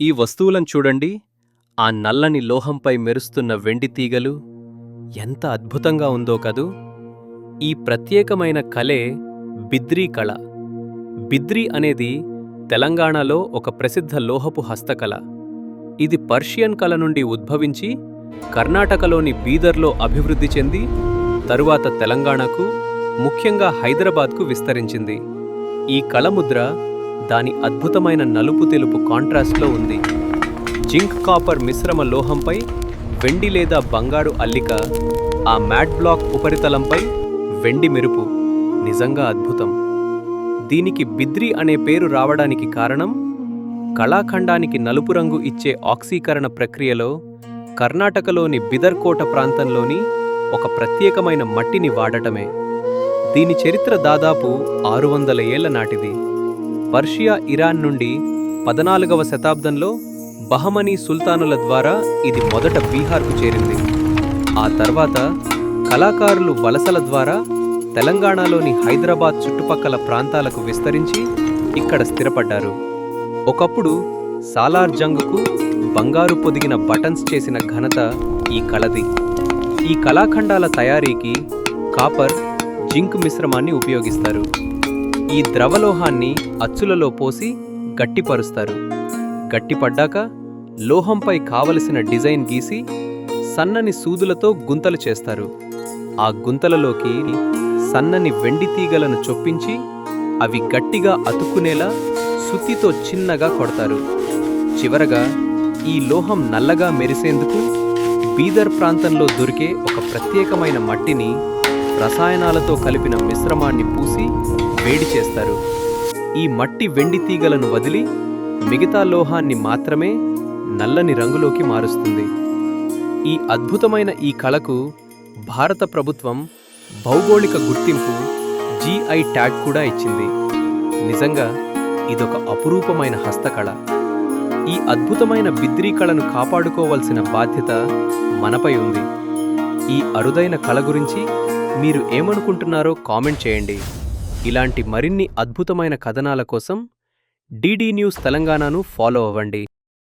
ఈ వస్తువులను చూడండి. ఆ నల్లని లోహంపై మెరుస్తున్న వెండి తీగలు ఎంత అద్భుతంగా ఉందో కదూ. ఈ ప్రత్యేకమైన కళే బిద్రీ కళ. బిద్రీ అనేది తెలంగాణలో ఒక ప్రసిద్ధ లోహపు హస్తకళ. ఇది పర్షియన్ కళ నుండి ఉద్భవించి కర్ణాటకలోని బీదర్లో అభివృద్ధి చెంది తరువాత తెలంగాణకు ముఖ్యంగా హైదరాబాద్కు విస్తరించింది. ఈ కళముద్ర దాని అద్భుతమైన నలుపు తెలుపు కాంట్రాస్ట్లో ఉంది. జింక్ కాపర్ మిశ్రమ లోహంపై వెండి లేదా బంగారు అల్లిక ఆ మ్యాట్ బ్లాక్ ఉపరితలంపై వెండి మెరుపు. నిజంగా అద్భుతం. దీనికి బిద్రి అనే పేరు రావడానికి కారణం కళాఖండానికి నలుపు రంగు ఇచ్చే ఆక్సీకరణ ప్రక్రియలో కర్ణాటకలోని బిదర్కోట ప్రాంతంలోని ఒక ప్రత్యేకమైన మట్టిని వాడటమే. దీని చరిత్ర దాదాపు ఆరు వందల ఏళ్ళ నాటిది. పర్షియా ఇరాన్ నుండి పద్నాలుగవ శతాబ్దంలో బహమనీ సుల్తానుల ద్వారా ఇది మొదట బీహార్కు చేరింది. ఆ తర్వాత కళాకారులు వలసల ద్వారా తెలంగాణలోని హైదరాబాద్ చుట్టుపక్కల ప్రాంతాలకు విస్తరించి ఇక్కడ స్థిరపడ్డారు. ఒకప్పుడు సాలార్ జంగ్కు బంగారు పొదిగిన బటన్స్ చేసిన ఘనత ఈ కళది. ఈ కళాఖండాల తయారీకి కాపర్ జింక్ మిశ్రమాన్ని ఉపయోగిస్తారు. ఈ ద్రవలోహాన్ని అచ్చులలో పోసి గట్టిపరుస్తారు. గట్టిపడ్డాక లోహంపై కావలసిన డిజైన్ గీసి సన్నని సూదులతో గుంతలు చేస్తారు. ఆ గుంతలలోకి సన్నని వెండి తీగలను చొప్పించి అవి గట్టిగా అతుక్కునేలా సుత్తితో చిన్నగా కొడతారు. చివరగా ఈ లోహం నల్లగా మెరిసేందుకు బీదర్ ప్రాంతంలో దొరికే ఒక ప్రత్యేకమైన మట్టిని రసాయనాలతో కలిపిన మిశ్రమాన్ని పూసి వేడి చేస్తారు. ఈ మట్టి వెండి తీగలను వదిలి మిగతా లోహాన్ని మాత్రమే నల్లని రంగులోకి మారుస్తుంది. ఈ అద్భుతమైన ఈ కళకు భారత ప్రభుత్వం భౌగోళిక గుర్తింపు జీఐ ట్యాగ్ కూడా ఇచ్చింది. నిజంగా ఇదొక అపురూపమైన హస్తకళ. ఈ అద్భుతమైన బిద్రీ కళను కాపాడుకోవలసిన బాధ్యత మనపై ఉంది. ఈ అరుదైన కళ గురించి మీరు ఏమనుకుంటున్నారో కామెంట్ చేయండి. ఇలాంటి మరిన్ని అద్భుతమైన కథనాల కోసం డీడీ న్యూస్ తెలంగాణను ఫాలో అవ్వండి.